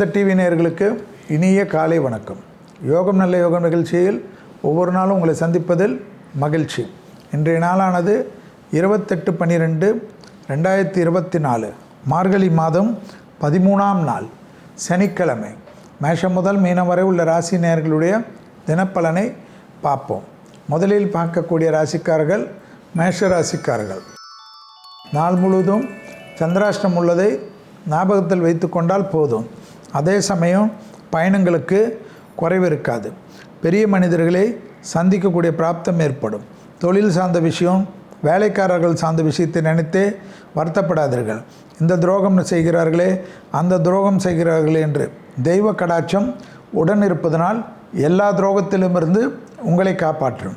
வேத டிவி நேயர்களுக்கு இனிய காலை வணக்கம். யோகம் நல்ல யோகம் நிகழ்ச்சியில் ஒவ்வொரு நாளும் உங்களை சந்திப்பதில் மகிழ்ச்சி. இன்றைய நாளானது இருபத்தெட்டு பன்னிரெண்டு ரெண்டாயிரத்தி இருபத்தி நாலு மார்கழி மாதம் பதிமூணாம் நாள் சனிக்கிழமை. மேஷம் முதல் மீனம் வரை உள்ள ராசி நேயர்களுடைய தினப்பலனை பார்ப்போம். முதலில் பார்க்கக்கூடிய ராசிக்காரர்கள் மேஷ ராசிக்காரர்கள். நாள் முழுவதும் சந்திராஷ்டம் உள்ளதை ஞாபகத்தில் வைத்து கொண்டால் போதும். அதே சமயம் பயணங்களுக்கு குறைவு இருக்காது. பெரிய மனிதர்களை சந்திக்கக்கூடிய பிராப்தம் ஏற்படும். தொழில் சார்ந்த விஷயம் வேலைக்காரர்கள் சார்ந்த விஷயத்தை நினைத்தே வருத்தப்படாதீர்கள். இந்த துரோகம் செய்கிறார்களே அந்த துரோகம் செய்கிறார்களே என்று தெய்வ கடாட்சம் உடன் இருப்பதனால் எல்லா துரோகத்திலுமிருந்து உங்களை காப்பாற்றும்.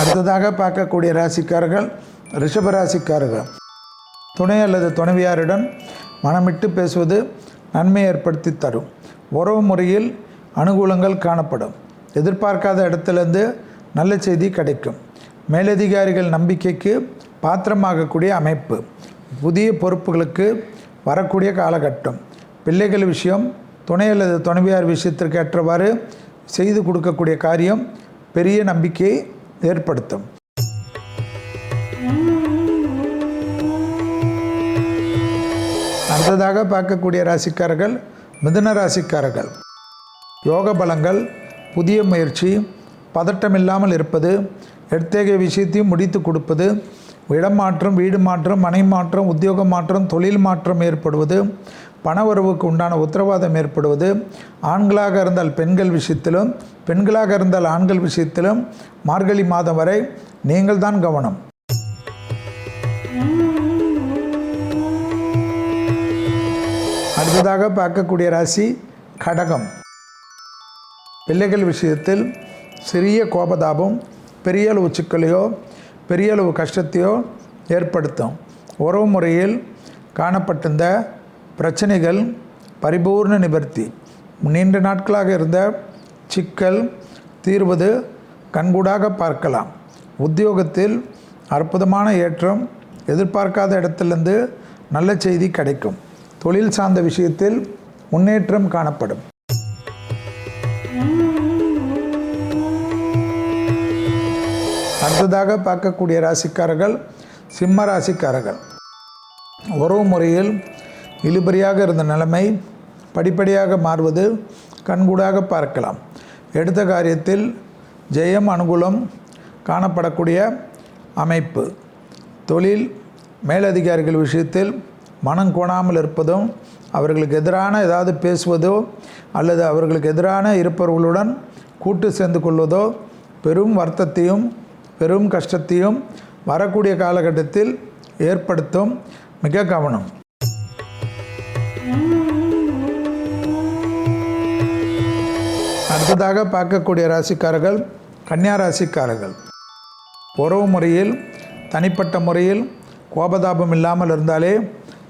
அடுத்ததாக பார்க்கக்கூடிய ராசிக்காரர்கள் ரிஷபராசிக்காரர்கள். துணை அல்லது துணைவியாருடன் மனமிட்டு பேசுவது நன்மை ஏற்படுத்தி தரும். உறவு முறையில் அனுகூலங்கள் காணப்படும். எதிர்பார்க்காத இடத்திலிருந்து நல்ல செய்தி கிடைக்கும். மேலதிகாரிகள் நம்பிக்கைக்கு பாத்திரமாகக்கூடிய அமைப்பு. புதிய பொறுப்புகளுக்கு வரக்கூடிய காலகட்டம். பிள்ளைகள் விஷயம் துணை அல்லது துணைவியார் விஷயத்திற்கு ஏற்றவாறு செய்து கொடுக்கக்கூடிய காரியம் பெரிய நம்பிக்கையை ஏற்படுத்தும். அடுத்ததாக பார்க்கக்கூடிய ராசிக்காரர்கள் மிதுன ராசிக்காரர்கள். யோக பலங்கள் புதிய முயற்சி பதட்டமில்லாமல் இருப்பது எடுத்தேக விஷயத்தையும் முடித்து கொடுப்பது இடம் மாற்றம் வீடு மாற்றம் மனை மாற்றம் உத்தியோக மாற்றம் தொழில் மாற்றம் ஏற்படுவது பண உறவுக்கு உண்டான உத்தரவாதம் ஏற்படுவது ஆண்களாக இருந்தால் பெண்கள் விஷயத்திலும் பெண்களாக இருந்தால் ஆண்கள் விஷயத்திலும் மார்கழி மாதம் வரை நீங்கள் தான் கவனம். அடுத்ததாக பார்க்கக்கூடிய ராசி கடகம். பிள்ளைகள் விஷயத்தில் சிறிய கோபதாபம் பெரிய அளவு சிக்கலையோ பெரிய அளவு கஷ்டத்தையோ ஏற்படுத்தும். உறவு முறையில் காணப்பட்டிருந்த பிரச்சனைகள் பரிபூர்ண நிவர்த்தி. நீண்ட நாட்களாக இருந்த சிக்கல் தீர்வது கண்கூடாக பார்க்கலாம். உத்தியோகத்தில் அற்புதமான ஏற்றம் எதிர்பார்க்காத இடத்துலேருந்து நல்ல செய்தி கிடைக்கும். தொழில் சார்ந்த விஷயத்தில் முன்னேற்றம் காணப்படும். அடுத்ததாக பார்க்கக்கூடிய ராசிக்காரர்கள் சிம்ம ராசிக்காரர்கள். உறவு முறையில் இழுபறியாக இருந்த நிலைமை படிப்படியாக மாறுவது கண்கூடாக பார்க்கலாம். எடுத்த காரியத்தில் ஜெயம் அனுகூலம் காணப்படக்கூடிய அமைப்பு. தொழில் மேலதிகாரிகள் விஷயத்தில் மனம் கோணாமல் இருப்பதும் அவர்களுக்கு எதிரான ஏதாவது பேசுவதோ அல்லது அவர்களுக்கு எதிரான இருப்பவர்களுடன் கூட்டு சேர்ந்து கொள்வதோ பெரும் வருத்தத்தையும் பெரும் கஷ்டத்தையும் வரக்கூடிய காலகட்டத்தில் ஏற்படுத்தும் மிக கவனம். அடுத்ததாக பார்க்கக்கூடிய ராசிக்காரர்கள் கன்னியா ராசிக்காரர்கள். உறவு முறையில் தனிப்பட்ட முறையில் கோபதாபம் இல்லாமல் இருந்தாலே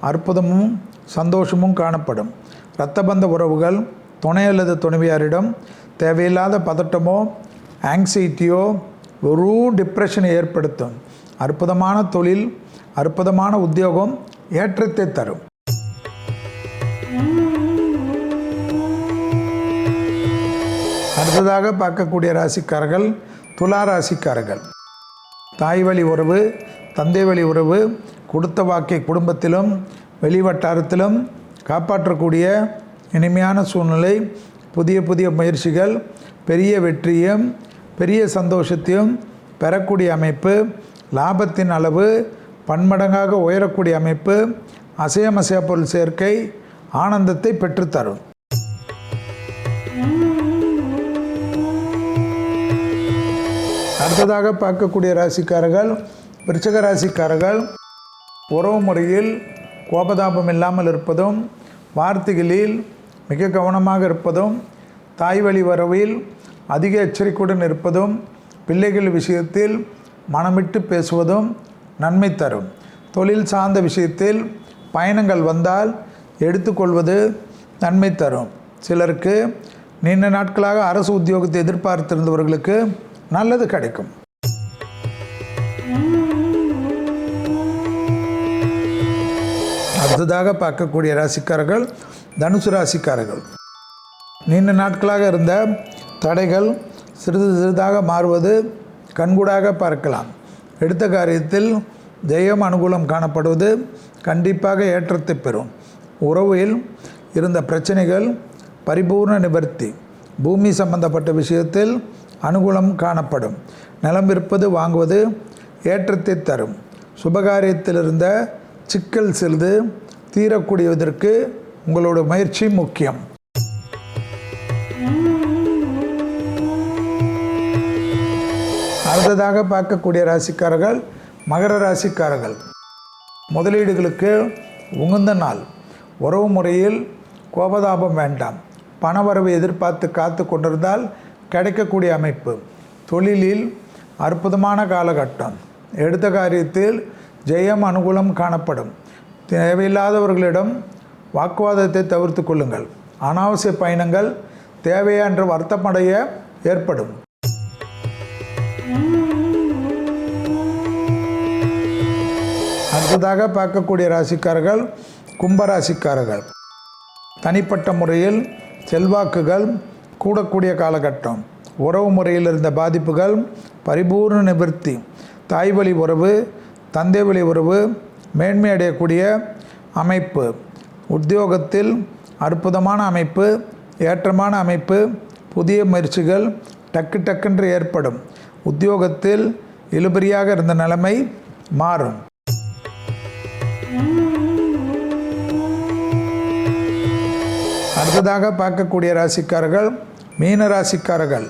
அற்புதமும் சந்தோஷமும் காணப்படும். இரத்தபந்த உறவுகள் துணை அல்லது துணைவியாரிடம் தேவையில்லாத பதட்டமோ ஆங்ஸைட்டியோ ஒரு டிப்ரெஷனை ஏற்படுத்தும். அற்புதமான தொழில் அற்புதமான உத்தியோகம் ஏற்றத்தை தரும். அடுத்ததாக பார்க்கக்கூடிய ராசிக்காரர்கள் துலா ராசிக்காரர்கள். தாய் வழி உறவு தந்தை வழி உறவு கொடுத்த வாக்கை குடும்பத்திலும் வெளிவட்டாரத்திலும் காப்பாற்றக்கூடிய இனிமையான சூழ்நிலை புதிய புதிய முயற்சிகள் பெரிய வெற்றியும் பெரிய சந்தோஷத்தையும் பெறக்கூடிய அமைப்பு லாபத்தின் அளவு பன்மடங்காக உயரக்கூடிய அமைப்பு அசையமசைய பொருள் சேர்க்கை ஆனந்தத்தை பெற்றுத்தரும். அடுத்ததாக பார்க்கக்கூடிய ராசிக்காரர்கள் விருச்சக ராசிக்காரர்கள் உறவு முறையில் கோபதாபம் இல்லாமல் இருப்பதும் வார்த்தைகளில் மிக கவனமாக இருப்பதும் தாய் வழி வரவில் அதிக எச்சரிக்கையுடன் இருப்பதும் பிள்ளைகள் விஷயத்தில் மனமிட்டு பேசுவதும் நன்மை தரும். தொழில் சார்ந்த விஷயத்தில் பயணங்கள் வந்தால் எடுத்துக்கொள்வது நன்மை தரும். சிலருக்கு நீண்ட நாட்களாக அரசு உத்தியோகத்தை எதிர்பார்த்திருந்தவர்களுக்கு நல்லது கிடைக்கும். அடுத்ததாக பார்க்கக்கூடிய ராசிக்காரர்கள் தனுசு ராசிக்காரர்கள். நீண்ட நாட்களாக இருந்த தடைகள் சிறிது சிறிதாக மாறுவது கண்கூடாக பார்க்கலாம். எடுத்த காரியத்தில் ஜெயம் அனுகூலம் காணப்படுவது கண்டிப்பாக ஏற்றத்தை பெறும். உறவில் இருந்த பிரச்சனைகள் பரிபூர்ண நிவர்த்தி பூமி சம்பந்தப்பட்ட விஷயத்தில் அனுகூலம் காணப்படும். நிலம் விற்பது வாங்குவது ஏற்றத்தை தரும். சுபகாரியத்தில் இருந்த சிக்கல் சிறிது தீரக்கூடியதற்கு உங்களோட முயற்சி முக்கியம். அடுத்ததாக பார்க்கக்கூடிய ராசிக்காரர்கள் மகர ராசிக்காரர்கள். முதலீடுகளுக்கு உகந்த நாள். உறவு முறையில் கோபதாபம் வேண்டாம். பணவரவு எதிர்பார்த்து காத்து கொண்டிருந்தால் கிடைக்கக்கூடிய அமைப்பு. தொழிலில் அற்புதமான காலகட்டம். எடுத்த காரியத்தில் ஜெயம் அனுகூலம் காணப்படும். தேவையில்லாதவர்களிடம் வாக்குவாதத்தை தவிர்த்து கொள்ளுங்கள். அனாவசிய பயணங்கள் தேவையான்ற வருத்தமடைய ஏற்படும். அடுத்ததாக பார்க்கக்கூடிய ராசிக்காரர்கள் கும்ப ராசிக்காரர்கள் தனிப்பட்ட முறையில் செல்வாக்குகள் கூடக்கூடிய காலகட்டம். உறவு முறையில் இருந்த பாதிப்புகள் பரிபூர்ண நிவர்த்தி தாய் வழி உறவு தந்தை வழி உறவு மேன்மை அடையக்கூடிய அமைப்பு. உத்தியோகத்தில் அற்புதமான அமைப்பு ஏற்றமான அமைப்பு புதிய முயற்சிகள் டக்கு டக்குன்று ஏற்படும். உத்தியோகத்தில் இழுபறியாக இருந்த நிலைமை மாறும். அடுத்ததாக பார்க்கக்கூடிய ராசிக்காரர்கள் மீன ராசிக்காரர்கள்.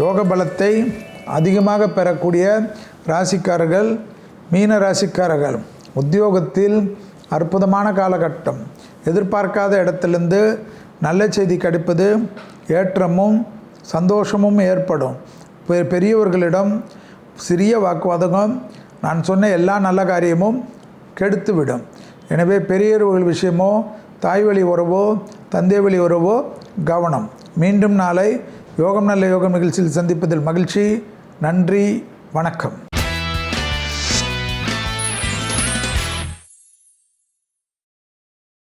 யோக பலத்தை அதிகமாக பெறக்கூடிய ராசிக்காரர்கள் மீன ராசிக்காரர்கள். உத்தியோகத்தில் அற்புதமான காலகட்டம். எதிர்பார்க்காத இடத்திலிருந்து நல்ல செய்தி கிடைப்பது ஏற்றமும் சந்தோஷமும் ஏற்படும். பெரியவர்களிடம் சிறிய வாக்குவாதம் நான் சொன்ன எல்லா நல்ல காரியமும் கெடுத்துவிடும். எனவே பெரியவர்கள் விஷயமோ தாய் வழி உறவோ தந்தை வழி உறவோ கவனம். மீண்டும் நாளை யோகம் நல்ல யோகம் நிகழ்ச்சியில் சந்திப்பதில் மகிழ்ச்சி. நன்றி. வணக்கம்.